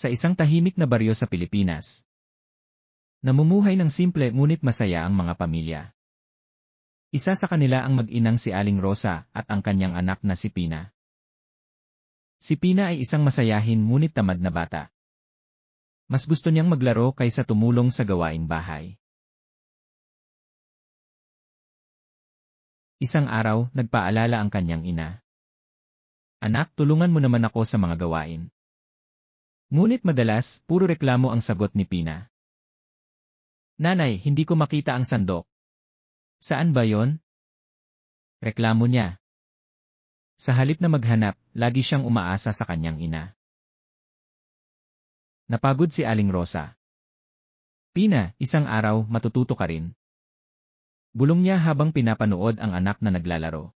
Sa isang tahimik na baryo sa Pilipinas. Namumuhay ng simple ngunit masaya ang mga pamilya. Isa sa kanila ang mag-inang si Aling Rosa at ang kanyang anak na si Pina. Si Pina ay isang masayahin ngunit tamad na bata. Mas gusto niyang maglaro kaysa tumulong sa gawaing bahay. Isang araw, nagpaalala ang kanyang ina. Anak, tulungan mo naman ako sa mga gawain. Ngunit madalas, puro reklamo ang sagot ni Pina. Nanay, hindi ko makita ang sandok. Saan ba yon? Reklamo niya. Sa halip na maghanap, lagi siyang umaasa sa kanyang ina. Napagod si Aling Rosa. Pina, isang araw, matututo ka rin. Bulong niya habang pinapanood ang anak na naglalaro.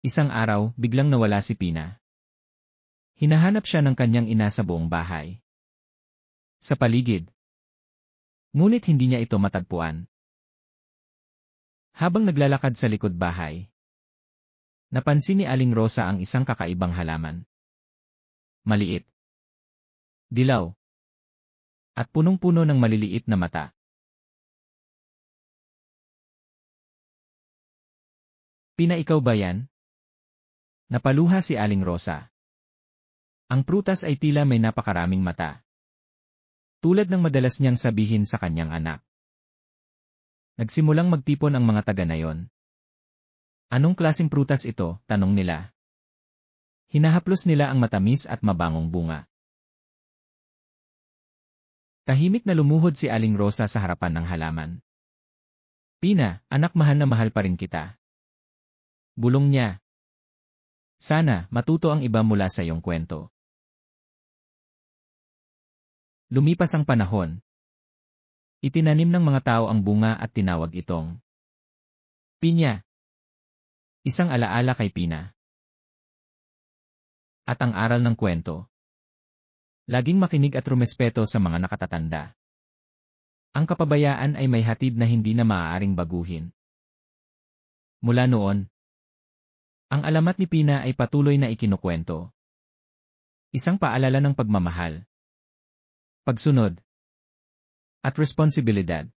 Isang araw, biglang nawala si Pina. Hinahanap siya ng kanyang ina sa buong bahay. Sa paligid. Ngunit hindi niya ito matagpuan. Habang naglalakad sa likod bahay, napansin ni Aling Rosa ang isang kakaibang halaman. Maliit. Dilaw. At punong-puno ng maliliit na mata. Pinaikaw ba yan? Napaluha si Aling Rosa. Ang prutas ay tila may napakaraming mata. Tulad ng madalas niyang sabihin sa kanyang anak. Nagsimulang magtipon ang mga taga na yon. Anong klasing prutas ito? Tanong nila. Hinahaplos nila ang matamis at mabangong bunga. Tahimik na lumuhod si Aling Rosa sa harapan ng halaman. Pina, anak mahal na mahal pa rin kita. Bulong niya. Sana, matuto ang iba mula sa iyong kwento. Lumipas ang panahon, Itinanim ng mga tao ang bunga at tinawag itong Pinya. Isang alaala kay Pina. At ang aral ng kwento. Laging makinig at rumespeto sa mga nakatatanda. Ang kapabayaan ay may hatid na hindi na maaaring baguhin. Mula noon, ang alamat ni Pina ay patuloy na ikinukwento. Isang paalala ng pagmamahal. Pagsunod, at responsibilidad.